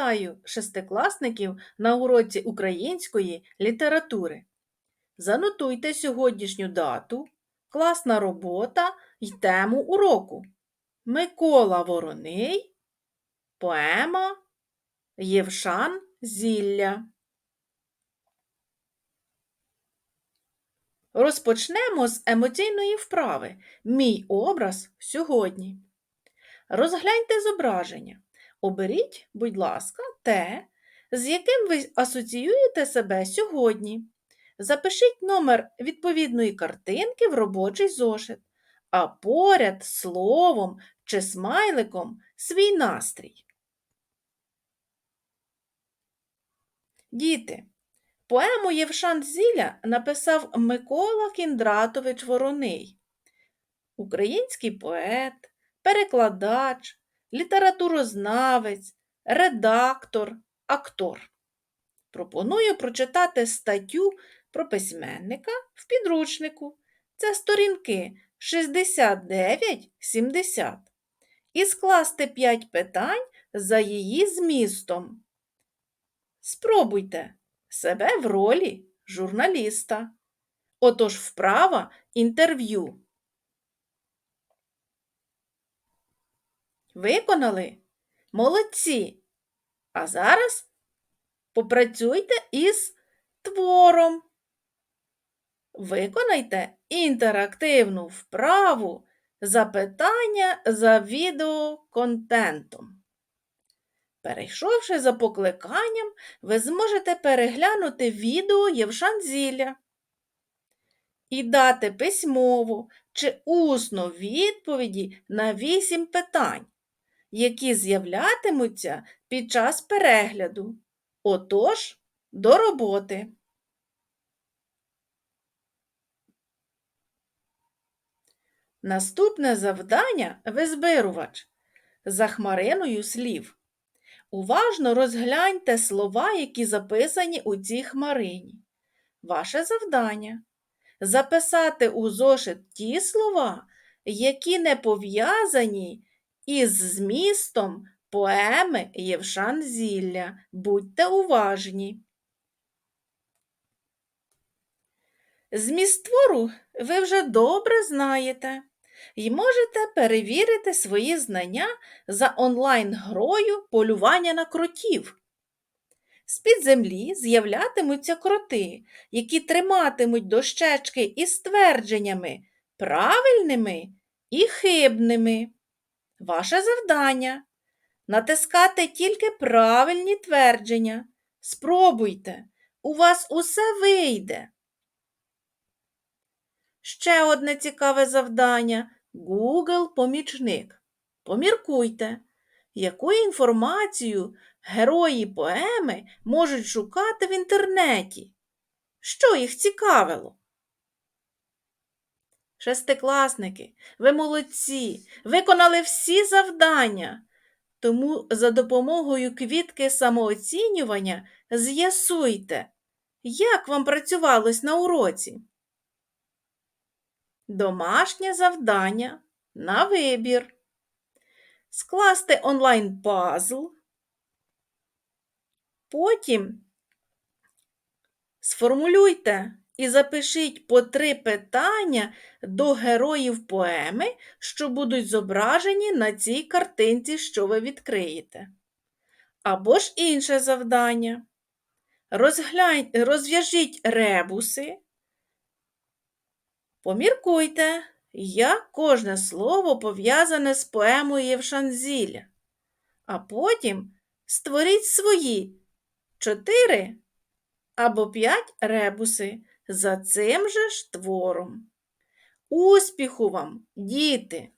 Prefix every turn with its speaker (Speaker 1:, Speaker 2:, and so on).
Speaker 1: Вітаю шестикласників на уроці української літератури. Занотуйте сьогоднішню дату, класна робота й тему уроку. Микола Вороний, поема Євшан Зілля. Розпочнемо з емоційної вправи Мій образ сьогодні. Розгляньте зображення. Оберіть, будь ласка, те, з яким ви асоціюєте себе сьогодні. Запишіть номер відповідної картинки в робочий зошит, а поряд словом чи смайликом свій настрій. Діти, поему Євшан Зіля написав Микола Кіндратович Вороний, український поет, перекладач літературознавець, редактор, актор. Пропоную прочитати статтю про письменника в підручнику. Це сторінки 69-70. І скласти 5 питань за її змістом. Спробуйте себе в ролі журналіста. Отож вправа інтерв'ю. Виконали? Молодці. А зараз попрацюйте із твором. Виконайте інтерактивну вправу запитання за відеоконтентом. Перейшовши за покликанням, ви зможете переглянути відео Євшанзілля і дати письмову чи усну відповіді на вісім питань які з'являтимуться під час перегляду. Отож, до роботи. Наступне завдання визбирувач за хмариною слів. Уважно розгляньте слова, які записані у цій хмарині. Ваше завдання записати у зошит ті слова, які не пов'язані із змістом поеми Євшан Зілля. Будьте уважні. Зміст твору ви вже добре знаєте і можете перевірити свої знання за онлайн-грою полювання на кротів. З-під землі з'являтимуться кроти, які триматимуть дощечки із твердженнями правильними і хибними. Ваше завдання натискати тільки правильні твердження. Спробуйте, у вас усе вийде. Ще одне цікаве завдання Google помічник. Поміркуйте, яку інформацію герої поеми можуть шукати в інтернеті. Що їх цікавило? Шестикласники, ви молодці, виконали всі завдання. Тому за допомогою квітки самооцінювання з'ясуйте, як вам працювалось на уроці. Домашнє завдання на вибір. Скласти онлайн пазл. Потім сформулюйте і запишіть по три питання до героїв поеми, що будуть зображені на цій картинці, що ви відкриєте. Або ж інше завдання. Розглянь... Розв'яжіть ребуси. Поміркуйте, як кожне слово пов'язане з поемою Євшанзіля. А потім створіть свої чотири або п'ять ребуси за цим же ж твором. Успіху вам, діти!